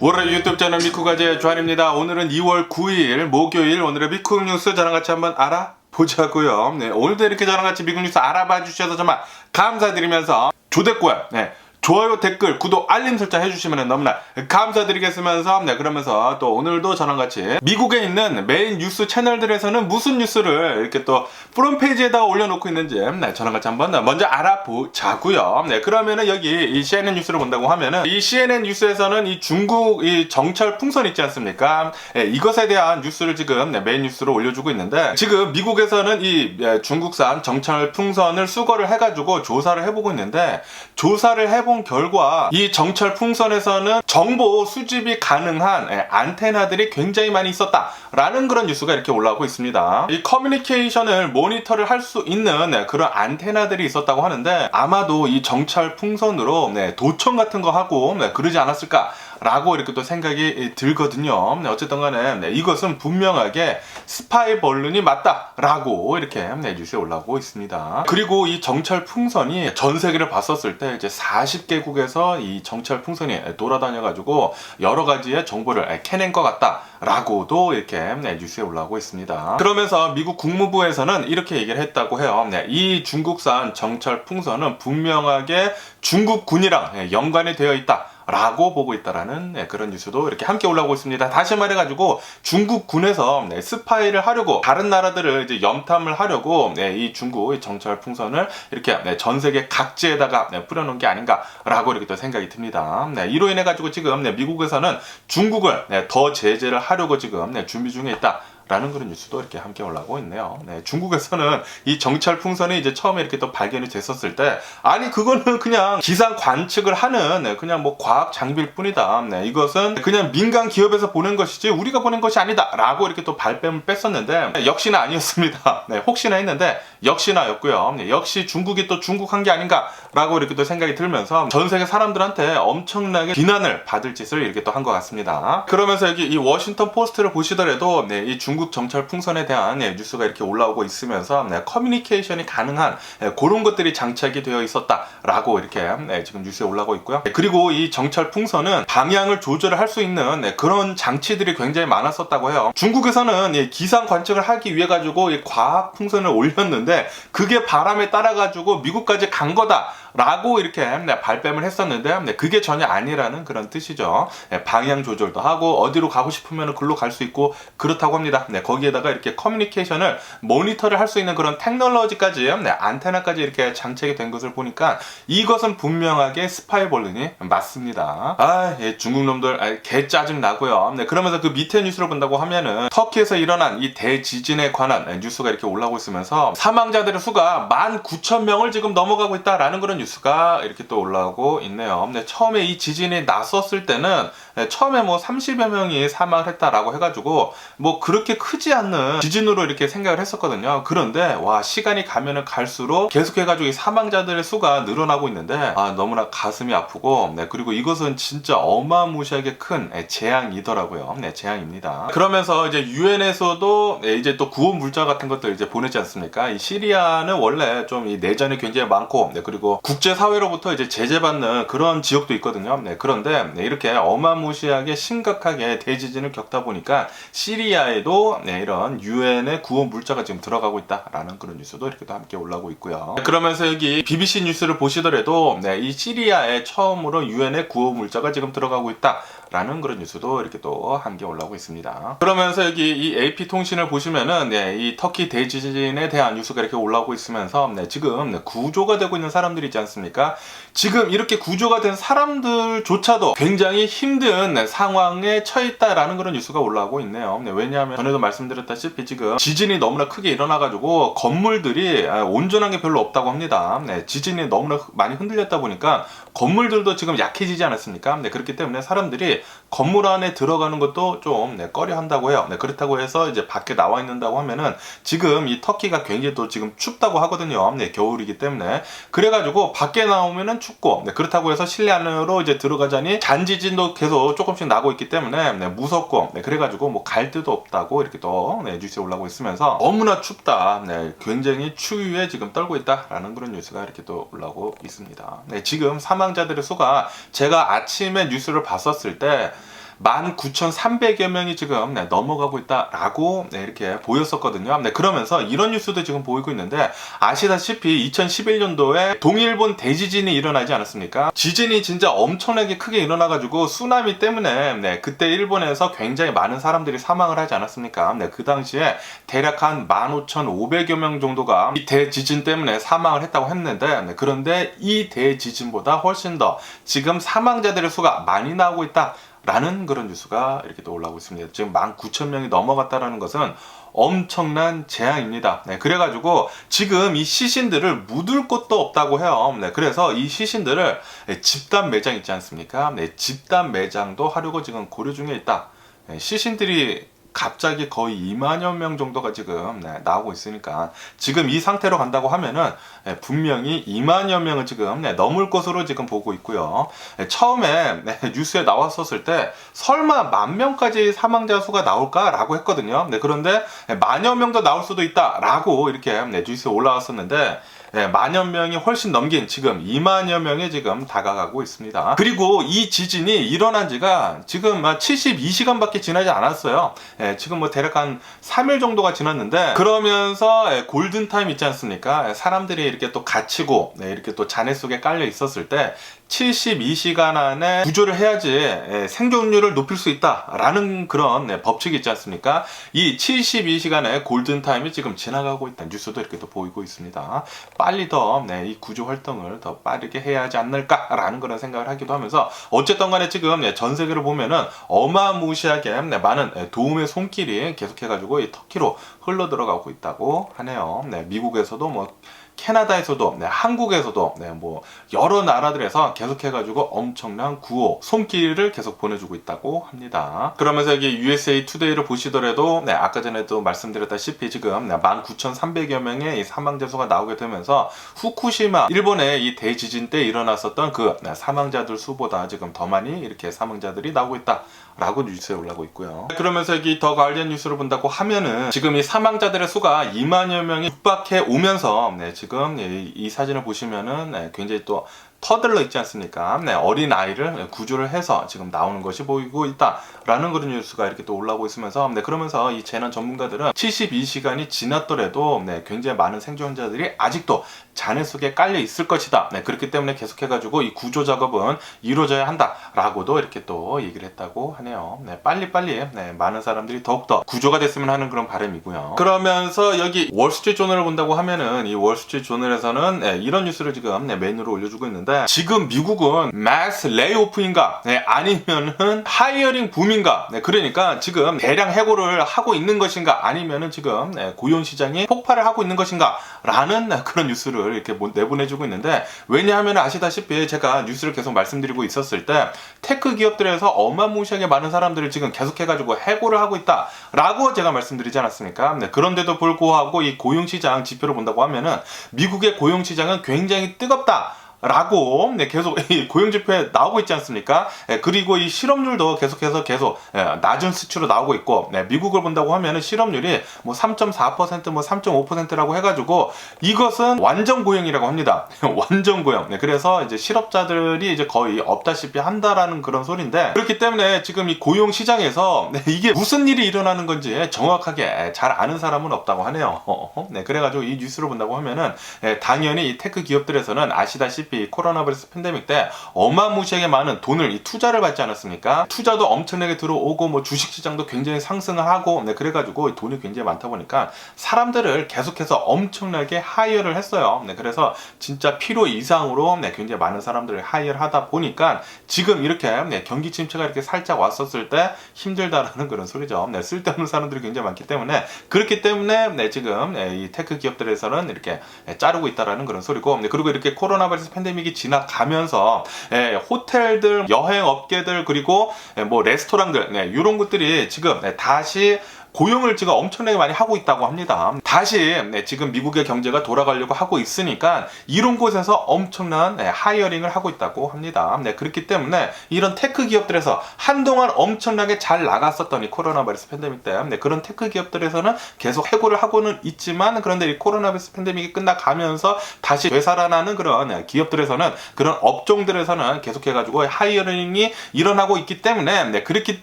월요일 유튜브 채널 미쿠가제 주한입니다. 오늘은 2월 9일 목요일 오늘의 미국 뉴스 저랑 같이 한번 알아보자고요. 네, 오늘도 이렇게 저랑 같이 미국 뉴스 알아봐 주셔서 정말 감사드리면서 조댓고요. 네. 좋아요, 댓글, 구독, 알림 설정 해주시면 너무나 감사드리겠으면서, 네, 그러면서 또 오늘도 저랑 같이 미국에 있는 메인 뉴스 채널들에서는 무슨 뉴스를 이렇게 또 프론페이지에다가 올려놓고 있는지, 네, 저랑 같이 한번 먼저 알아보자고요. 네, 그러면은 여기 이 CNN 뉴스를 본다고 하면은 이 CNN 뉴스에서는 이 중국 이 정찰 풍선 있지 않습니까? 예, 이것에 대한 뉴스를 지금 네, 메인 뉴스로 올려주고 있는데 지금 미국에서는 이 예, 중국산 정찰 풍선을 수거를 해가지고 조사를 해보고 있는데 조사를 해본 결과 이 정찰 풍선에서는 정보 수집이 가능한 예, 안테나들이 굉장히 많이 있었다라는 그런 뉴스가 이렇게 올라오고 있습니다. 이 커뮤니케이션을 모니터를 할 수 있는 네, 그런 안테나들이 있었다고 하는데 아마도 이 정찰 풍선으로 네, 도청 같은 거 하고 네, 그러지 않았을까? 라고 이렇게 또 생각이 들거든요. 네, 어쨌든 간에 네, 이것은 분명하게 스파이 벌룬이 맞다 라고 이렇게 네, 뉴스에 올라오고 있습니다. 그리고 이 정찰 풍선이 전 세계를 봤었을 때 이제 40개국에서 이 정찰 풍선이 돌아다녀가지고 여러 가지의 정보를 캐낸 것 같다 라고도 이렇게 네, 뉴스에 올라오고 있습니다. 그러면서 미국 국무부에서는 이렇게 얘기를 했다고 해요. 네, 이 중국산 정찰 풍선은 분명하게 중국 군이랑 네, 연관이 되어 있다. 라고 보고 있다라는 네, 그런 뉴스도 이렇게 함께 올라오고 있습니다. 다시 말해가지고 중국 군에서 네, 스파이를 하려고 다른 나라들을 이제 염탐을 하려고 네, 이 중국 의 정찰 풍선을 이렇게 네, 전 세계 각지에다가 네, 뿌려놓은 게 아닌가라고 이렇게 또 생각이 듭니다. 네, 이로 인해 가지고 지금 네, 미국에서는 중국을 네, 더 제재를 하려고 지금 네, 준비 중에 있다. 라는 그런 뉴스도 이렇게 함께 올라오고 있네요. 네, 중국에서는 이 정찰 풍선이 이제 처음에 이렇게 또 발견이 됐었을 때, 아니, 그거는 그냥 기상 관측을 하는, 네, 그냥 뭐 과학 장비일 뿐이다. 네, 이것은 그냥 민간 기업에서 보낸 것이지 우리가 보낸 것이 아니다. 라고 이렇게 또 발뺌을 뺐었는데, 네, 역시나 아니었습니다. 네, 혹시나 했는데, 역시나였고요. 네, 역시 중국이 또 중국한 게 아닌가라고 이렇게 또 생각이 들면서 전 세계 사람들한테 엄청나게 비난을 받을 짓을 이렇게 또 한 것 같습니다. 그러면서 여기 이 워싱턴 포스트를 보시더라도, 네, 이 중국 중국 정찰 풍선에 대한 네, 뉴스가 이렇게 올라오고 있으면서 네, 커뮤니케이션이 가능한 네, 그런 것들이 장착이 되어 있었다라고 이렇게 네, 지금 뉴스에 올라오고 있고요. 네, 그리고 이 정찰 풍선은 방향을 조절을 할수 있는 네, 그런 장치들이 굉장히 많았었다고 해요. 중국에서는 예, 기상 관측을 하기 위해 가지고 이 과학 풍선을 올렸는데 그게 바람에 따라 가지고 미국까지 간 거다. 라고 이렇게 네, 발뺌을 했었는데 네, 그게 전혀 아니라는 그런 뜻이죠. 네, 방향 조절도 하고 어디로 가고 싶으면 글로 갈 수 있고 그렇다고 합니다. 네, 거기에다가 이렇게 커뮤니케이션을 모니터를 할 수 있는 그런 테크놀로지까지 네, 안테나까지 이렇게 장착이 된 것을 보니까 이것은 분명하게 스파이 볼룬이 맞습니다. 아, 예, 중국 놈들 아, 개 짜증 나고요. 네, 그러면서 그 밑에 뉴스를 본다고 하면은 터키에서 일어난 이 대지진에 관한 네, 뉴스가 이렇게 올라오고 있으면서 사망자들의 수가 19,000명을 지금 넘어가고 있다라는 그런 뉴스가 이렇게 또 올라오고 있네요. 근데 처음에 이 지진이 났었을 때는 네, 처음에 뭐 30여 명이 사망을 했다라고 해가지고 뭐 그렇게 크지 않는 지진으로 이렇게 생각을 했었거든요. 그런데 와 시간이 가면은 갈수록 계속해가지고 이 사망자들의 수가 늘어나고 있는데 아 너무나 가슴이 아프고 네 그리고 이것은 진짜 어마무시하게 큰 네, 재앙이더라고요. 네 재앙입니다. 그러면서 이제 유엔에서도 네, 이제 또 구호 물자 같은 것들 이제 보내지 않습니까? 이 시리아는 원래 좀 이 내전이 굉장히 많고 네 그리고 국제 사회로부터 이제 제재받는 그런 지역도 있거든요. 네 그런데 네, 이렇게 어마 무시하게 심각하게 대지진을 겪다 보니까 시리아에도 네, 이런 유엔의 구호 물자가 지금 들어가고 있다라는 그런 뉴스도 이렇게 또 함께 올라오고 있고요. 네, 그러면서 여기 BBC 뉴스를 보시더라도 네, 이 시리아에 처음으로 유엔의 구호 물자가 지금 들어가고 있다. 라는 그런 뉴스도 이렇게 또 함께 올라오고 있습니다. 그러면서 여기 이 AP 통신을 보시면은 네, 이 터키 대지진에 대한 뉴스가 이렇게 올라오고 있으면서 네, 지금 네, 구조가 되고 있는 사람들이 있지 않습니까? 지금 이렇게 구조가 된 사람들조차도 굉장히 힘든 네, 상황에 처해 있다라는 그런 뉴스가 올라오고 있네요. 네, 왜냐하면 전에도 말씀드렸다시피 지금 지진이 너무나 크게 일어나가지고 건물들이 아, 온전한 게 별로 없다고 합니다. 네, 지진이 너무나 많이 흔들렸다 보니까 건물들도 지금 약해지지 않았습니까? 네, 그렇기 때문에 사람들이 건물 안에 들어가는 것도 좀 네, 꺼려 한다고 해요. 네, 그렇다고 해서 이제 밖에 나와 있는다고 하면은 지금 이 터키가 굉장히 또 지금 춥다고 하거든요. 네, 겨울이기 때문에 그래가지고 밖에 나오면은 춥고 네, 그렇다고 해서 실내 안으로 이제 들어가자니 잔지진도 계속 조금씩 나고 있기 때문에 네, 무섭고 네, 그래가지고 뭐 갈 데도 없다고 이렇게 또 네, 뉴스에 올라오고 있으면서 너무나 춥다 네, 굉장히 추위에 지금 떨고 있다라는 그런 뉴스가 이렇게 또 올라오고 있습니다 네, 지금 사망자들의 수가 제가 아침에 뉴스를 봤었을 때 Yeah. 19,300여 명이 지금 네, 넘어가고 있다라고 네, 이렇게 보였었거든요. 네, 그러면서 이런 뉴스도 지금 보이고 있는데 아시다시피 2011년도에 동일본 대지진이 일어나지 않았습니까? 지진이 진짜 엄청나게 크게 일어나가지고 쓰나미 때문에 네, 그때 일본에서 굉장히 많은 사람들이 사망을 하지 않았습니까? 네, 그 당시에 대략 한 15,500여 명 정도가 이 대지진 때문에 사망을 했다고 했는데 네, 그런데 이 대지진보다 훨씬 더 지금 사망자들의 수가 많이 나오고 있다. 라는 그런 뉴스가 이렇게 또 올라오고 있습니다. 지금 19,000명이 넘어갔다라는 것은 엄청난 재앙입니다. 네, 그래가지고 지금 이 시신들을 묻을 곳도 없다고 해요. 네, 그래서 이 시신들을 집단 매장 있지 않습니까? 네, 집단 매장도 하려고 지금 고려 중에 있다. 네, 시신들이 갑자기 거의 2만여 명 정도가 지금 네, 나오고 있으니까 지금 이 상태로 간다고 하면은 네, 분명히 2만여 명을 지금 네, 넘을 것으로 지금 보고 있고요. 네, 처음에 네, 뉴스에 나왔었을 때 설마 만 명까지 사망자 수가 나올까라고 했거든요. 네, 그런데 네, 만여 명도 나올 수도 있다라고 이렇게 네, 뉴스에 올라왔었는데 네, 만여 명이 훨씬 넘긴 지금 2만여 명이 지금 다가가고 있습니다. 그리고 이 지진이 일어난 지가 지금 72시간밖에 지나지 않았어요. 예, 지금 뭐 대략 한 3일 정도가 지났는데 그러면서 예, 골든타임 있지 않습니까? 예, 사람들이 이렇게 또 갇히고 네, 이렇게 또 잔해 속에 깔려 있었을 때 72시간 안에 구조를 해야지 예, 생존율을 높일 수 있다라는 그런 네, 법칙이 있지 않습니까? 이 72시간의 골든타임이 지금 지나가고 있다는 뉴스도 이렇게 또 보이고 있습니다. 빨리 더, 네, 이 구조 활동을 더 빠르게 해야 하지 않을까라는 그런 생각을 하기도 하면서 어쨌든 간에 지금 네, 전 세계를 보면은 어마무시하게 네, 많은 네, 도움의 손길이 계속해가지고 이 터키로 흘러 들어가고 있다고 하네요. 네, 미국에서도 뭐 캐나다에서도 네, 한국에서도 네, 뭐 여러 나라들에서 계속해가지고 엄청난 구호 손길을 계속 보내주고 있다고 합니다. 그러면서 여기 USA 투데이를 보시더라도 네, 아까 전에도 말씀드렸다시피 지금 네, 19,300여 명의 이 사망자 수가 나오게 되면서 후쿠시마 일본의 이 대지진 때 일어났었던 그 네, 사망자들 수보다 지금 더 많이 이렇게 사망자들이 나오고 있다. 라고 뉴스에 올라오고 있고요. 그러면서 여기 더 가디언 뉴스를 본다고 하면은 지금 이 사망자들의 수가 2만여 명이 육박해 오면서 네, 지금 이, 이 사진을 보시면은 네, 굉장히 또 터들러 있지 않습니까? 네, 어린 아이를 구조를 해서 지금 나오는 것이 보이고 있다라는 그런 뉴스가 이렇게 또 올라오고 있으면서 네, 그러면서 이 재난 전문가들은 72시간이 지났더라도 네, 굉장히 많은 생존자들이 아직도 잔해 속에 깔려 있을 것이다. 네, 그렇기 때문에 계속해가지고 이 구조 작업은 이루어져야 한다라고도 이렇게 또 얘기를 했다고 하네요. 네, 빨리빨리 네, 많은 사람들이 더욱더 구조가 됐으면 하는 그런 바람이고요. 그러면서 여기 월스트리트 조널을 본다고 하면은 이 월스트리트 조널에서는 네, 이런 뉴스를 지금 네, 메뉴로 올려주고 있는데 지금 미국은 마스 레이오프인가 네, 아니면은 하이어링 붐인가 네, 그러니까 지금 대량 해고를 하고 있는 것인가 아니면은 지금 네, 고용 시장이 폭발을 하고 있는 것인가 라는 그런 뉴스를 이렇게 모- 내보내주고 있는데 왜냐하면 아시다시피 제가 뉴스를 계속 말씀드리고 있었을 때 테크 기업들에서 어마무시하게 많은 사람들을 지금 계속해가지고 해고를 하고 있다라고 제가 말씀드리지 않았습니까? 네, 그런데도 불구하고 이 고용 시장 지표를 본다고 하면은 미국의 고용 시장은 굉장히 뜨겁다. 라고 네, 계속 이 고용 지표에 나오고 있지 않습니까? 예, 그리고 이 실업률도 계속해서 계속 예, 낮은 수치로 나오고 있고 네, 미국을 본다고 하면은 실업률이 뭐 3.4%뭐 3.5%라고 해가지고 이것은 완전 고용이라고 합니다. 완전 고용. 네, 그래서 이제 실업자들이 이제 거의 없다시피 한다라는 그런 소리인데 그렇기 때문에 지금 이 고용 시장에서 네, 이게 무슨 일이 일어나는 건지 정확하게 잘 아는 사람은 없다고 하네요. 네, 그래가지고 이 뉴스를 본다고 하면은 예, 당연히 이 테크 기업들에서는 아시다시피 코로나 바이러스 팬데믹 때 어마무시하게 많은 돈을 이 투자를 받지 않았습니까? 투자도 엄청나게 들어오고 뭐 주식 시장도 굉장히 상승을 하고 네, 그래가지고 돈이 굉장히 많다 보니까 사람들을 계속해서 엄청나게 하이어를 했어요. 네, 그래서 진짜 필요 이상으로 네, 굉장히 많은 사람들을 하이어를 하다 보니까 지금 이렇게 네, 경기 침체가 이렇게 살짝 왔었을 때 힘들다라는 그런 소리죠. 네, 쓸데없는 사람들이 굉장히 많기 때문에 그렇기 때문에 네, 지금 네, 이 테크 기업들에서는 이렇게 네, 자르고 있다라는 그런 소리고 네, 그리고 이렇게 코로나 바이러스 팬 데믹이 지나가면서 예, 호텔들, 여행 업계들 그리고 예, 뭐 레스토랑들 네, 이런 것들이 지금 네, 다시 고용을 지금 엄청나게 많이 하고 있다고 합니다. 다시 네, 지금 미국의 경제가 돌아가려고 하고 있으니까 이런 곳에서 엄청난 네, 하이어링을 하고 있다고 합니다. 네, 그렇기 때문에 이런 테크 기업들에서 한동안 엄청나게 잘 나갔었던 이 코로나 바이러스 팬데믹 때 네, 그런 테크 기업들에서는 계속 해고를 하고는 있지만 그런데 이 코로나 바이러스 팬데믹이 끝나가면서 다시 되살아나는 그런 네, 기업들에서는 그런 업종들에서는 계속해가지고 하이어링이 일어나고 있기 때문에 네, 그렇기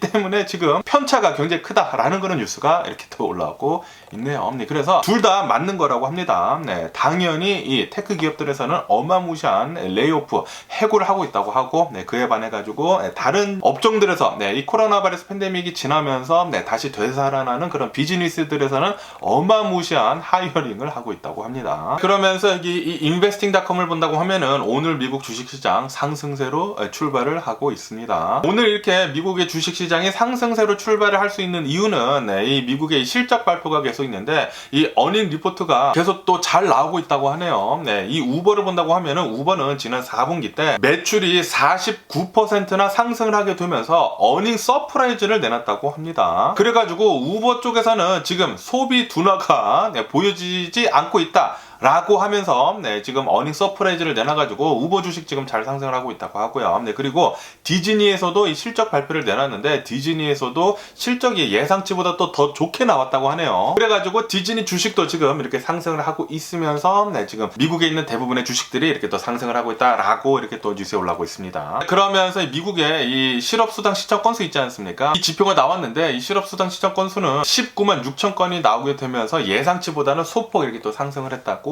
때문에 지금 편차가 굉장히 크다라는 그런 뉴스 가 이렇게 또 올라오고 있네요. 네, 그래서 둘 다 맞는 거라고 합니다. 네, 당연히 이 테크 기업들에서는 어마무시한 레이오프 해고를 하고 있다고 하고 네, 그에 반해 가지고 다른 업종들에서 네, 이 코로나 바이러스 팬데믹이 지나면서 네, 다시 되살아나는 그런 비즈니스들에서는 어마무시한 하이어링을 하고 있다고 합니다. 그러면서 여기 이 인베스팅닷컴을 본다고 하면은 오늘 미국 주식시장 상승세로 출발을 하고 있습니다. 오늘 이렇게 미국의 주식시장이 상승세로 출발을 할 수 있는 이유는 네, 이 미국의 실적 발표가 계속 있는데 이 어닝 리포트가 계속 또 잘 나오고 있다고 하네요. 네, 이 우버를 본다고 하면은 우버는 지난 4분기 때 매출이 49%나 상승을 하게 되면서 어닝 서프라이즈를 내놨다고 합니다. 그래가지고 우버 쪽에서는 지금 소비 둔화가 네, 보여지지 않고 있다. 라고 하면서 네, 지금 어닝 서프라이즈를 내놔가지고 우버 주식 지금 잘 상승을 하고 있다고 하고요. 네, 그리고 디즈니에서도 이 실적 발표를 내놨는데 디즈니에서도 실적이 예상치보다 또 더 좋게 나왔다고 하네요. 그래가지고 디즈니 주식도 지금 이렇게 상승을 하고 있으면서 네, 지금 미국에 있는 대부분의 주식들이 이렇게 또 상승을 하고 있다라고 이렇게 또 뉴스에 올라오고 있습니다. 그러면서 미국의 이 실업수당 시청 건수 있지 않습니까? 이 지표가 나왔는데 이 실업수당 시청 건수는 19만 6천 건이 나오게 되면서 예상치보다는 소폭 이렇게 또 상승을 했다고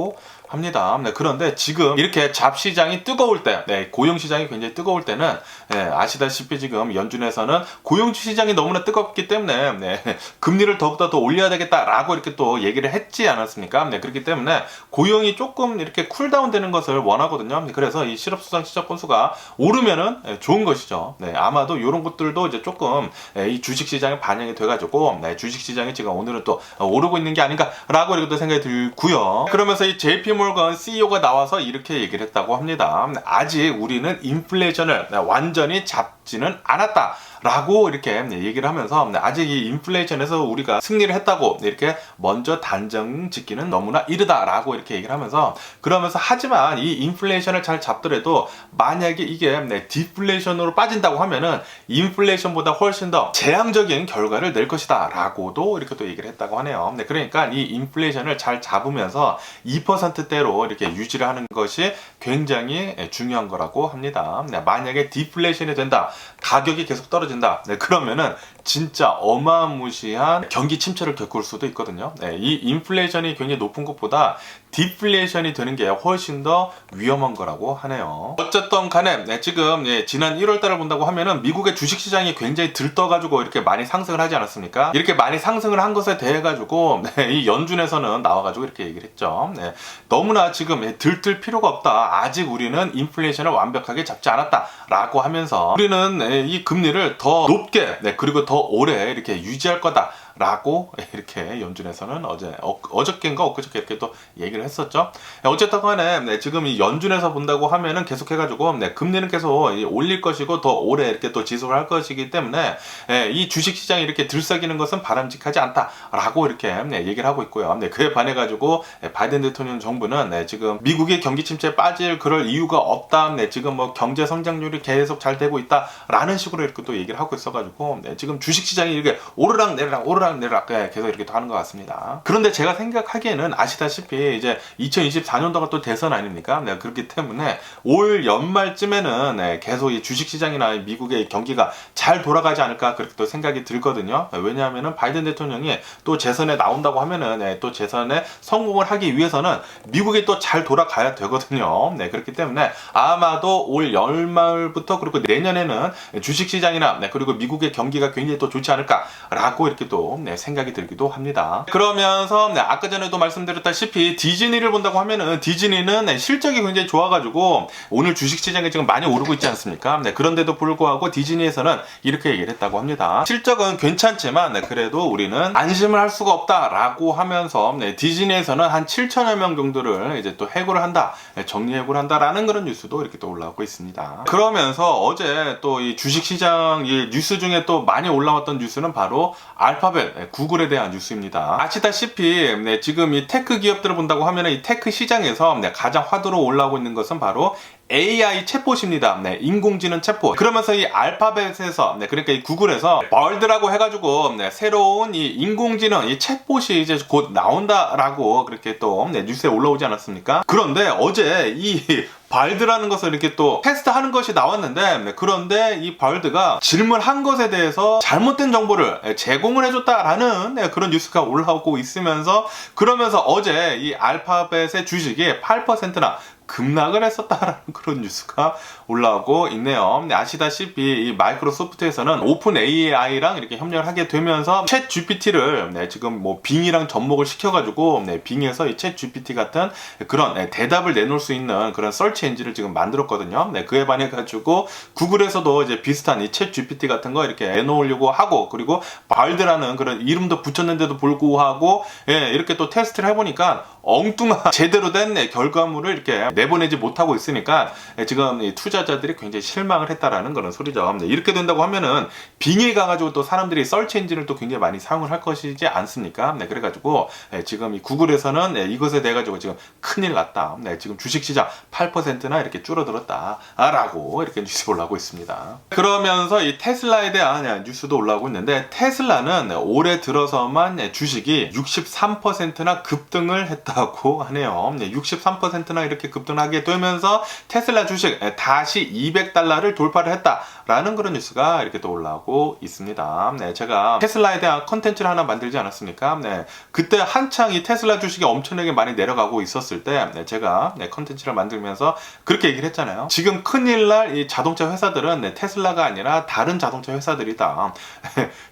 합니다. 네, 그런데 지금 이렇게 잡 시장이 뜨거울 때, 네, 고용 시장이 굉장히 뜨거울 때는 네, 아시다시피 지금 연준에서는 고용 시장이 너무나 뜨겁기 때문에 네, 금리를 더욱더 더 올려야 되겠다라고 이렇게 또 얘기를 했지 않았습니까? 네, 그렇기 때문에 고용이 조금 이렇게 쿨다운 되는 것을 원하거든요. 네, 그래서 이 실업수당 시작 건수가 오르면은 네, 좋은 것이죠. 네, 아마도 이런 것들도 이제 조금 네, 이 주식 시장에 반영이 돼가지고 네, 주식 시장이 지금 오늘은 또 오르고 있는 게 아닌가라고 이렇게 또 생각이 들고요. 그러면서 이 JP 몰건 CEO가 나와서 이렇게 얘기를 했다고 합니다. 아직 우리는 인플레이션을 완전히 잡지는 않았다. 라고 이렇게 얘기를 하면서 아직 이 인플레이션에서 우리가 승리를 했다고 이렇게 먼저 단정 짓기는 너무나 이르다라고 이렇게 얘기를 하면서 그러면서 하지만 이 인플레이션을 잘 잡더라도 만약에 이게 디플레이션으로 빠진다고 하면은 인플레이션보다 훨씬 더 재앙적인 결과를 낼 것이다 라고도 이렇게 또 얘기를 했다고 하네요. 네, 그러니까 이 인플레이션을 잘 잡으면서 2%대로 이렇게 유지를 하는 것이 굉장히 중요한 거라고 합니다. 네, 만약에 디플레이션이 된다. 가격이 계속 떨어 진다. 네, 그러면은 진짜 어마무시한 경기 침체를 겪을 수도 있거든요. 네, 이 인플레이션이 굉장히 높은 것보다 디플레이션이 되는 게 훨씬 더 위험한 거라고 하네요. 어쨌든 간에 네, 지금 예, 지난 1월 달을 본다고 하면은 미국의 주식 시장이 굉장히 들떠가지고 이렇게 많이 상승을 하지 않았습니까? 이렇게 많이 상승을 한 것에 대해 가지고 네, 이 연준에서는 나와가지고 이렇게 얘기를 했죠. 네, 너무나 지금 예, 들뜰 필요가 없다. 아직 우리는 인플레이션을 완벽하게 잡지 않았다라고 하면서 우리는 네, 이 금리를 더 높게 네, 그리고 더 오래 이렇게 유지할 거다. 라고 이렇게 연준에서는 어제 어, 어저께인가 엊그저께 이렇게 또 얘기를 했었죠. 어쨌든 간에 네, 지금 이 연준에서 본다고 하면은 계속 해가지고 네, 금리는 계속 올릴 것이고 더 오래 이렇게 또 지속을 할 것이기 때문에 네, 이 주식 시장이 이렇게 들썩이는 것은 바람직하지 않다라고 이렇게 네, 얘기를 하고 있고요. 네, 그에 반해 가지고 바이든 대통령 정부는 네, 지금 미국의 경기 침체에 빠질 그럴 이유가 없다. 네, 지금 뭐 경제 성장률이 계속 잘 되고 있다라는 식으로 이렇게 또 얘기를 하고 있어가지고 네, 지금 주식 시장이 이렇게 오르락 내리락 오르락 내리락 계속 이렇게 하는 것 같습니다. 그런데 제가 생각하기에는 아시다시피 이제 2024년도가 또 대선 아닙니까? 네, 그렇기 때문에 올 연말쯤에는 네, 계속 이 주식시장이나 미국의 경기가 잘 돌아가지 않을까 그렇게 또 생각이 들거든요. 왜냐하면은 바이든 대통령이 또 재선에 나온다고 하면은 네, 또 재선에 성공을 하기 위해서는 미국이 또 잘 돌아가야 되거든요. 네, 그렇기 때문에 아마도 올 연말부터 그리고 내년에는 주식시장이나 네, 그리고 미국의 경기가 굉장히 또 좋지 않을까라고 이렇게 또 네, 생각이 들기도 합니다. 그러면서 네, 아까 전에도 말씀드렸다시피 디즈니를 본다고 하면은 디즈니는 네, 실적이 굉장히 좋아가지고 오늘 주식시장이 지금 많이 오르고 있지 않습니까? 네, 그런데도 불구하고 디즈니에서는 이렇게 얘기를 했다고 합니다. 실적은 괜찮지만 네, 그래도 우리는 안심을 할 수가 없다라고 하면서 네, 디즈니에서는 한 7천여 명 정도를 이제 또 해고를 한다, 네, 정리 해고를 한다라는 그런 뉴스도 이렇게 또 올라오고 있습니다. 그러면서 어제 또 이 주식시장 이 뉴스 중에 또 많이 올라왔던 뉴스는 바로 알파벳 알파벳 네, 구글에 대한 뉴스입니다. 아시다시피 네, 지금 이 테크 기업들을 본다고 하면 이 테크 시장에서 네, 가장 화두로 올라오고 있는 것은 바로 AI 챗봇입니다. 네, 인공지능 챗봇. 그러면서 이 알파벳에서, 네, 그러니까 이 구글에서 벌드라고 해가지고, 네, 새로운 이 인공지능, 이 챗봇이 이제 곧 나온다라고 그렇게 또, 네, 뉴스에 올라오지 않았습니까? 그런데 어제 이 발드라는 것을 이렇게 또 테스트하는 것이 나왔는데 네, 그런데 이 발드가 질문한 것에 대해서 잘못된 정보를 예, 제공을 해줬다라는 네, 그런 뉴스가 올라오고 있으면서 그러면서 어제 이 알파벳의 주식이 8%나 급락을 했었다라는 그런 뉴스가 올라오고 있네요. 네, 아시다시피 이 마이크로소프트에서는 오픈 AI랑 이렇게 협력을 하게 되면서 챗 GPT를 네, 지금 뭐 빙이랑 접목을 시켜가지고 네, 빙에서 이 챗 GPT 같은 그런 네, 대답을 내놓을 수 있는 그런 설치 엔진을 지금 만들었거든요. 네, 그에 반해 가지고 구글에서도 이제 비슷한 이 챗 GPT 같은 거 이렇게 내놓으려고 하고 그리고 발드라는 그런 이름도 붙였는데도 불구하고 예, 이렇게 또 테스트를 해보니까 엉뚱한 제대로 된 네, 결과물을 이렇게 내보내지 못하고 있으니까 예, 지금 이 투자자들이 굉장히 실망을 했다라는 그런 소리죠. 네, 이렇게 된다고 하면은 빙에 가가지고 또 사람들이 설치 엔진을 또 굉장히 많이 사용을 할 것이지 않습니까? 네, 그래가지고 예, 지금 이 구글에서는 네, 이것에 대해 가지고 지금 큰일 났다. 네, 지금 주식 시장 8%나 이렇게 줄어들었다라고 이렇게 뉴스 올라오고 있습니다. 그러면서 이 테슬라에 대한 뉴스도 올라오고 있는데 테슬라는 올해 들어서만 주식이 63%나 급등을 했다고 하네요. 63%나 이렇게 급 등하게 되면서 테슬라 주식 다시 200달러를 돌파를 했다라는 그런 뉴스가 이렇게 또 올라오고 있습니다. 네, 제가 테슬라에 대한 컨텐츠를 하나 만들지 않았습니까? 네, 그때 한창 이 테슬라 주식이 엄청나게 많이 내려가고 있었을 때 네, 제가 네, 컨텐츠를 만들면서 그렇게 얘기를 했잖아요. 지금 큰일 날 이 자동차 회사들은 네, 테슬라가 아니라 다른 자동차 회사들이다.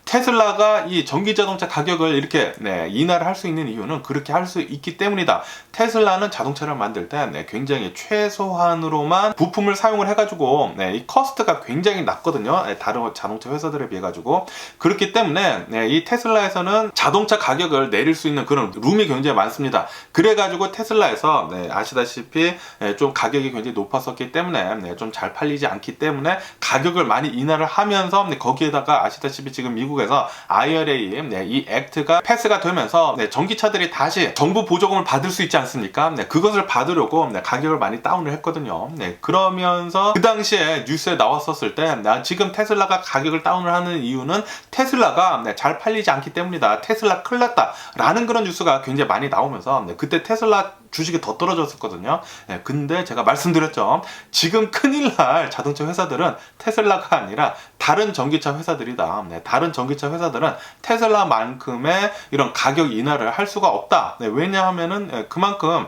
테슬라가 이 전기 자동차 가격을 이렇게 네, 인하를 할 수 있는 이유는 그렇게 할 수 있기 때문이다. 테슬라는 자동차를 만들 때 네, 굉장히 최소한으로만 부품을 사용을 해가지고 네, 이 커스트가 굉장히 낮거든요. 네, 다른 자동차 회사들에 비해 가지고 그렇기 때문에 네, 이 테슬라에서는 자동차 가격을 내릴 수 있는 그런 룸이 굉장히 많습니다. 그래가지고 테슬라에서 네, 아시다시피 네, 좀 가격이 굉장히 높았었기 때문에 네, 좀 잘 팔리지 않기 때문에 가격을 많이 인하를 하면서 네, 거기에다가 아시다시피 지금 미국에서 IRA 네, 이 액트가 패스가 되면서 네, 전기차들이 다시 정부 보조금을 받을 수 있지 않습니까? 네, 그것을 받으려고 네, 가격을 많이 다운을 했거든요. 네, 그러면서 그 당시에 뉴스에 나왔었을 때나 지금 테슬라가 가격을 다운을 하는 이유는 테슬라가 네, 잘 팔리지 않기 때문이다. 테슬라 큰일 났다라는 그런 뉴스가 굉장히 많이 나오면서 네, 그때 테슬라 주식이 더 떨어졌었거든요. 네, 근데 제가 말씀드렸죠. 지금 큰일 날 자동차 회사들은 테슬라가 아니라 다른 전기차 회사들이다. 네, 다른 전기차 회사들은 테슬라만큼의 이런 가격 인하를 할 수가 없다. 네, 왜냐하면은 네, 그만큼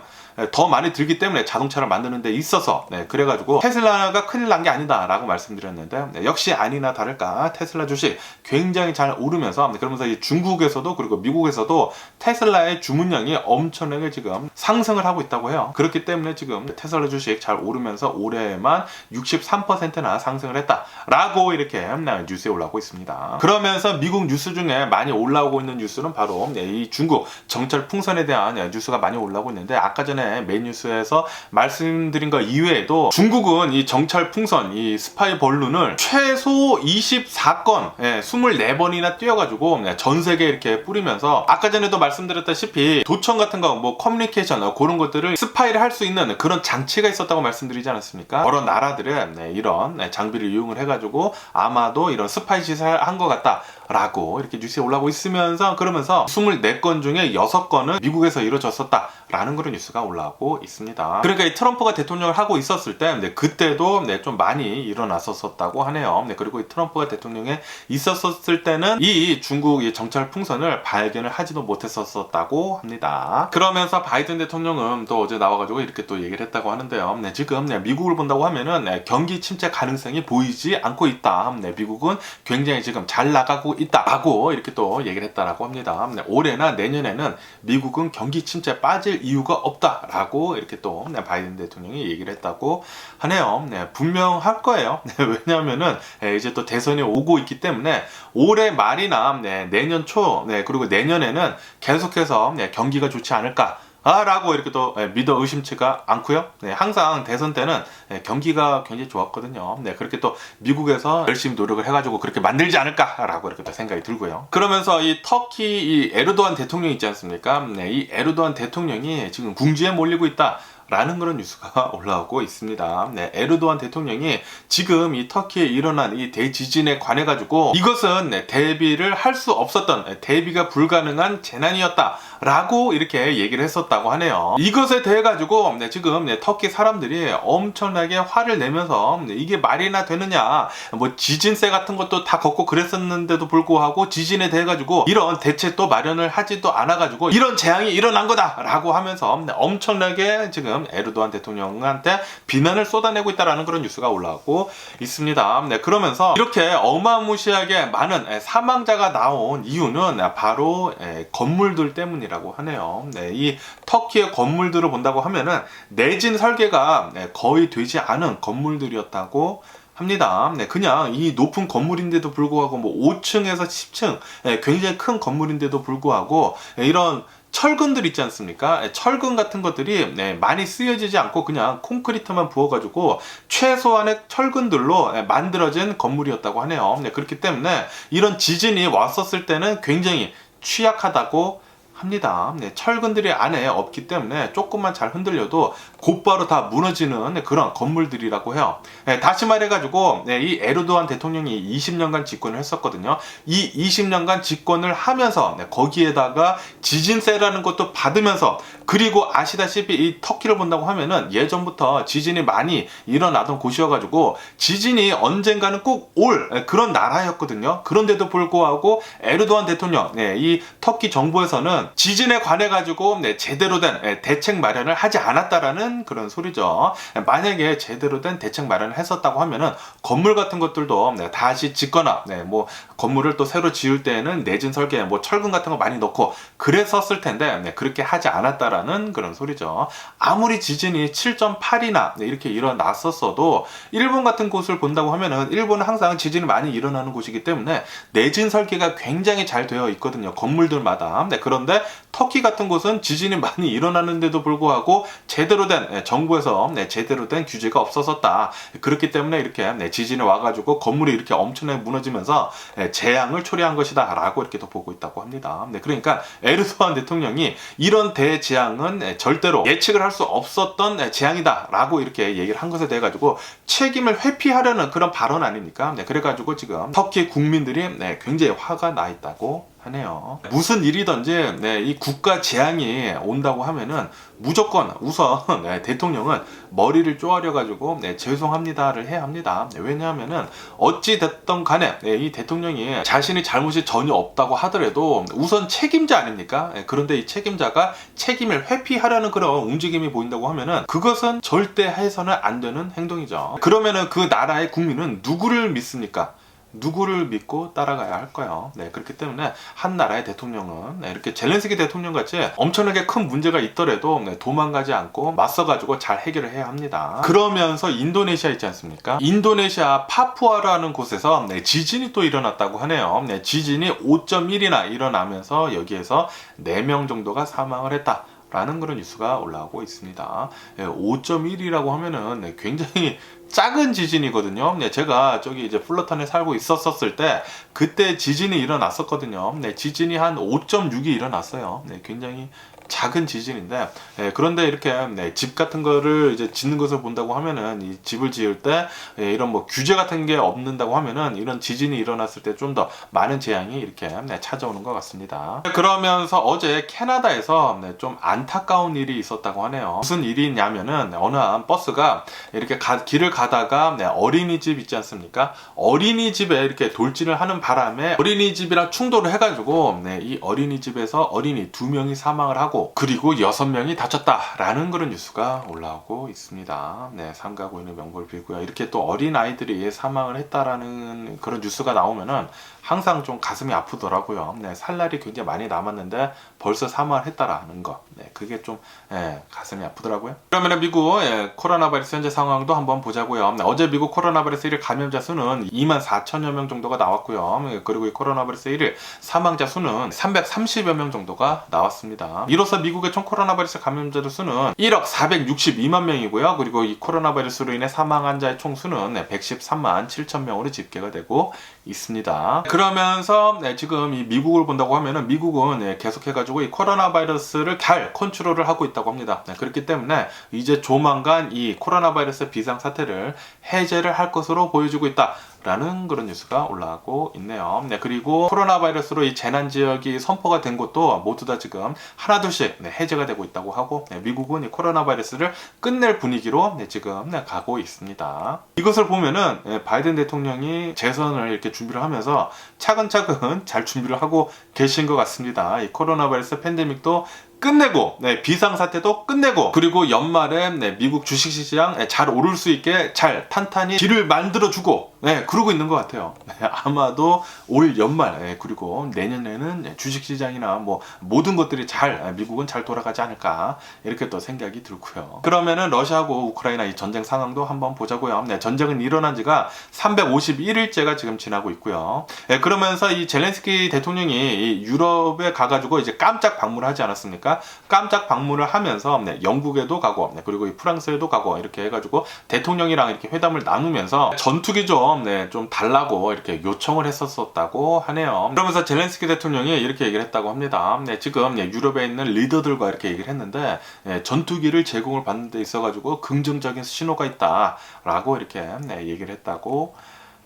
더 많이 들기 때문에 자동차를 만드는 데 있어서 네, 그래가지고 테슬라가 큰일 난 게 아니다라고 말씀드렸는데 네, 역시 아니나 다를까 테슬라 주식 굉장히 잘 오르면서 네, 그러면서 이 중국에서도 그리고 미국에서도 테슬라의 주문량이 엄청나게 지금 상승을 하고 있다고 해요. 그렇기 때문에 지금 테슬라 주식 잘 오르면서 올해만 63%나 상승을 했다라고 이렇게 뉴스에 올라오고 있습니다. 그러면서 미국 뉴스 중에 많이 올라오고 있는 뉴스는 바로 네, 이 중국 정찰 풍선에 대한 뉴스가 많이 올라오고 있는데 아까 전에 메인 뉴스에서 말씀드린 것 이외에도 중국은 이 정찰 풍선, 이 스파이 벌룬을 최소 24건, 예, 24번이나 띄워가지고 네, 전 세계에 이렇게 뿌리면서 아까 전에도 말씀드렸다시피 도청 같은 거, 뭐 커뮤니케이션 어, 그런 것들을 스파이를 할 수 있는 그런 장치가 있었다고 말씀드리지 않았습니까? 여러 나라들은 네, 이런 네, 장비를 이용을 해가지고 아마도 이런 스파이 짓을 한것 같다. 라고 이렇게 뉴스에 올라오고 있으면서 그러면서 24건 중에 6건은 미국에서 이루어졌었다 라는 그런 뉴스가 올라오고 있습니다. 그러니까 이 트럼프가 대통령을 하고 있었을 때 네, 그때도 네, 좀 많이 일어났었다고 하네요. 네, 그리고 이 트럼프가 대통령에 있었을 때는 이 중국 이 정찰 풍선을 발견을 하지도 못했었다고 합니다. 그러면서 바이든 대통령은 또 어제 나와가지고 이렇게 또 얘기를 했다고 하는데요. 네, 지금 네, 미국을 본다고 하면은 네, 경기 침체 가능성이 보이지 않고 있다. 네, 미국은 굉장히 지금 잘 나가고 있다라고 이렇게 또 얘기를 했다라고 합니다. 네, 올해나 내년에는 미국은 경기 침체 빠질 이유가 없다라고 이렇게 또 네, 바이든 대통령이 얘기를 했다고 하네요. 네, 분명할 거예요. 네, 왜냐하면은 네, 이제 또 대선이 오고 있기 때문에 올해 말이나 네, 내년 초 네, 그리고 내년에는 계속해서 네, 경기가 좋지 않을까. 아, 라고 이렇게 또 예, 믿어 의심치가 않고요. 네, 항상 대선 때는 예, 경기가 굉장히 좋았거든요. 네, 그렇게 또 미국에서 열심히 노력을 해가지고 그렇게 만들지 않을까라고 이렇게 또 생각이 들고요. 그러면서 이 터키 이 에르도안 대통령 있지 않습니까? 네, 이 에르도안 대통령이 지금 궁지에 몰리고 있다. 라는 그런 뉴스가 올라오고 있습니다. 네, 에르도안 대통령이 지금 이 터키에 일어난 이 대지진에 관해 가지고 이것은 네, 대비를 할 수 없었던 네, 대비가 불가능한 재난이었다 라고 이렇게 얘기를 했었다고 하네요. 이것에 대해 가지고 네, 지금 네, 터키 사람들이 엄청나게 화를 내면서 네, 이게 말이나 되느냐 뭐 지진세 같은 것도 다 걷고 그랬었는데도 불구하고 지진에 대해 가지고 이런 대책도 마련을 하지도 않아 가지고 이런 재앙이 일어난 거다 라고 하면서 네, 엄청나게 지금 에르도안 대통령한테 비난을 쏟아내고 있다라는 그런 뉴스가 올라오고 있습니다. 네, 그러면서 이렇게 어마무시하게 많은 예, 사망자가 나온 이유는 바로 예, 건물들 때문이라고 하네요. 네, 이 터키의 건물들을 본다고 하면은 내진 설계가 네, 거의 되지 않은 건물들이었다고 합니다. 네, 그냥 이 높은 건물인데도 불구하고 뭐 5층에서 10층 예, 굉장히 큰 건물인데도 불구하고 예, 이런 철근들 있지 않습니까? 예, 철근 같은 것들이 네, 많이 쓰여지지 않고 그냥 콘크리트만 부어가지고 최소한의 철근들로 예, 만들어진 건물이었다고 하네요. 네, 그렇기 때문에 이런 지진이 왔었을 때는 굉장히 취약하다고 합니다. 네, 철근들이 안에 없기 때문에 조금만 잘 흔들려도 곧바로 다 무너지는 그런 건물들이라고 해요. 네, 다시 말해가지고 네, 이 에르도안 대통령이 20년간 집권을 했었거든요. 이 20년간 집권을 하면서 네, 거기에다가 지진세라는 것도 받으면서 그리고 아시다시피 이 터키를 본다고 하면은 예전부터 지진이 많이 일어나던 곳이어가지고 지진이 언젠가는 꼭 올 그런 나라였거든요. 그런데도 불구하고 에르도안 대통령, 네, 이 터키 정부에서는 지진에 관해 가지고 네, 제대로 된 예, 대책 마련을 하지 않았다라는 그런 소리죠. 만약에 제대로 된 대책 마련을 했었다고 하면은 건물 같은 것들도 네, 다시 짓거나 네, 뭐 건물을 또 새로 지을 때에는 내진 설계, 뭐 철근 같은 거 많이 넣고 그랬었을 텐데 네, 그렇게 하지 않았다라 는 그런 소리죠. 아무리 지진이 7.8이나 네, 이렇게 일어났었어도 일본 같은 곳을 본다고 하면은 일본은 항상 지진이 많이 일어나는 곳이기 때문에 내진 설계가 굉장히 잘 되어 있거든요. 건물들마다. 네, 그런데 터키 같은 곳은 지진이 많이 일어나는데도 불구하고 제대로 된 네, 정부에서 네, 제대로 된 규제가 없었었다. 그렇기 때문에 이렇게 네, 지진이 와가지고 건물이 이렇게 엄청나게 무너지면서 네, 재앙을 초래한 것이다라고 이렇게 또 보고 있다고 합니다. 네, 그러니까 에르도안 대통령이 이런 대재앙 은 네, 절대로 예측을 할 수 없었던 네, 재앙이다라고 이렇게 얘기를 한 것에 대해 가지고 책임을 회피하려는 그런 발언 아닙니까? 네, 그래가지고 지금 터키 국민들이 네, 굉장히 화가 나 있다고 하네요. 무슨 일이든지 네, 이 국가 재앙이 온다고 하면은 무조건 우선 네, 대통령은 머리를 쪼아려 가지고 네, 죄송합니다를 해야 합니다. 네, 왜냐하면은 어찌 됐던 간에 네, 이 대통령이 자신이 잘못이 전혀 없다고 하더라도 우선 책임자 아닙니까? 네, 그런데 이 책임자가 책임을 회피하려는 그런 움직임이 보인다고 하면은 그것은 절대 해서는 안 되는 행동이죠. 그러면은 그 나라의 국민은 누구를 믿습니까? 누구를 믿고 따라가야 할까요? 네, 그렇기 때문에 한 나라의 대통령은 네, 이렇게 젤렌스키 대통령 같이 엄청나게 큰 문제가 있더라도 네, 도망가지 않고 맞서가지고 잘 해결을 해야 합니다. 그러면서 인도네시아 있지 않습니까? 인도네시아 파푸아라는 곳에서 네, 지진이 또 일어났다고 하네요. 네, 지진이 5.1이나 일어나면서 여기에서 4명 정도가 사망을 했다. 라는 그런 뉴스가 올라오고 있습니다. 5.1이라고 하면은 네, 굉장히 작은 지진이거든요. 네, 제가 저기 이제 플러턴에 살고 있었었을 때 그때 지진이 일어났었거든요. 네, 지진이 한 5.6이 일어났어요. 네, 굉장히 작은 지진인데 예, 그런데 이렇게 네, 집 같은 거를 이제 짓는 것을 본다고 하면은 이 집을 지을 때 예, 이런 뭐 규제 같은 게 없는다고 하면은 이런 지진이 일어났을 때 좀 더 많은 재앙이 이렇게 네, 찾아오는 것 같습니다. 그러면서 어제 캐나다에서 네, 좀 안타까운 일이 있었다고 하네요. 무슨 일이 있냐면은 어느 한 버스가 이렇게 가, 길을 가다가 네, 어린이집 있지 않습니까? 어린이집에 이렇게 돌진을 하는 바람에 어린이집이랑 충돌을 해가지고 네, 이 어린이집에서 어린이 두 명이 사망을 하고 그리고 여섯 명이 다쳤다라는 그런 뉴스가 올라오고 있습니다. 네, 삼가고 있는 명복을 빌고요. 이렇게 또 어린 아이들이 사망을 했다라는 그런 뉴스가 나오면은 항상 좀 가슴이 아프더라고요. 네, 살 날이 굉장히 많이 남았는데 벌써 사망을 했다라는 거. 네, 그게 좀 예, 가슴이 아프더라고요. 그러면 미국 예, 코로나 바이러스 현재 상황도 한번 보자고요. 네, 어제 미국 코로나 바이러스 1일 감염자 수는 2만 4천여 명 정도가 나왔고요. 예, 그리고 이 코로나 바이러스 1일 사망자 수는 330여 명 정도가 나왔습니다. 이로써 미국의 총 코로나 바이러스 감염자들 수는 1억 462만 명이고요. 그리고 이 코로나 바이러스로 인해 사망 환자의 총 수는 네, 113만 7천 명으로 집계가 되고 있습니다. 그러면서 네, 지금 이 미국을 본다고 하면은 미국은 네, 계속해가지고 이 코로나 바이러스를 잘 컨트롤을 하고 있다고 합니다. 네, 그렇기 때문에 이제 조만간 이 코로나 바이러스 비상 사태를 해제를 할 것으로 보여지고 있다. 라는 그런 뉴스가 올라가고 있네요. 네, 그리고 코로나 바이러스로 이 재난 지역이 선포가 된 곳도 모두 다 지금 하나둘씩 네, 해제가 되고 있다고 하고 네, 미국은 이 코로나 바이러스를 끝낼 분위기로 네, 지금 네, 가고 있습니다. 이것을 보면은 네, 바이든 대통령이 재선을 이렇게 준비를 하면서 차근차근 잘 준비를 하고 계신 것 같습니다. 이 코로나 바이러스 팬데믹도 끝내고 네, 비상사태도 끝내고 그리고 연말에 네, 미국 주식시장 네, 잘 오를 수 있게 잘 탄탄히 길을 만들어주고 네, 그러고 있는 것 같아요. 네, 아마도 올 연말 네, 그리고 내년에는 네, 주식시장이나 뭐 모든 것들이 잘 네, 미국은 잘 돌아가지 않을까 이렇게 또 생각이 들고요. 그러면은 러시아하고 우크라이나 이 전쟁 상황도 한번 보자고요. 네, 전쟁은 일어난 지가 351일째가 지금 지나고 있고요. 네, 그러면서 이 젤렌스키 대통령이 이 유럽에 가가지고 이제 깜짝 방문을 하지 않았습니까? 깜짝 방문을 하면서 네, 영국에도 가고 네, 그리고 이 프랑스에도 가고 이렇게 해가지고 대통령이랑 이렇게 회담을 나누면서 전투기 좀, 네, 좀 달라고 이렇게 요청을 했었었다고 하네요. 그러면서 젤렌스키 대통령이 이렇게 얘기를 했다고 합니다. 네, 지금 네, 유럽에 있는 리더들과 이렇게 얘기를 했는데 네, 전투기를 제공을 받는 데 있어가지고 긍정적인 신호가 있다라고 이렇게 네, 얘기를 했다고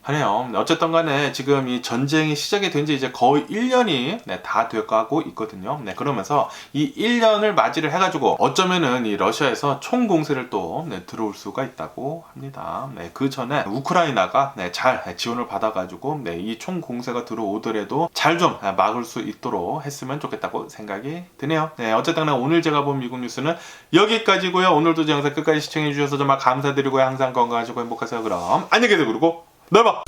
하네요. 어쨌든 간에 지금 이 전쟁이 시작이 된 지 이제 거의 1년이 다 돼가고 있거든요. 네, 그러면서 이 1년을 맞이를 해가지고 어쩌면은 이 러시아에서 총공세를 또 네, 들어올 수가 있다고 합니다. 네, 그 전에 우크라이나가 네, 잘 지원을 받아가지고 네, 이 총공세가 들어오더라도 잘 좀 막을 수 있도록 했으면 좋겠다고 생각이 드네요. 네, 어쨌든 간에 오늘 제가 본 미국 뉴스는 여기까지고요. 오늘도 제 영상 끝까지 시청해주셔서 정말 감사드리고요. 항상 건강하시고 행복하세요. 그럼 안녕히 계세요. 그리고 네 봐.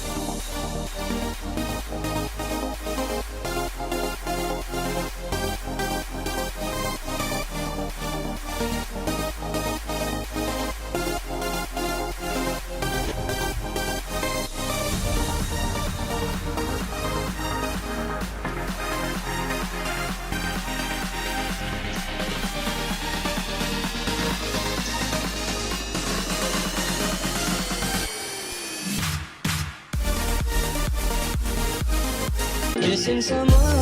since I'm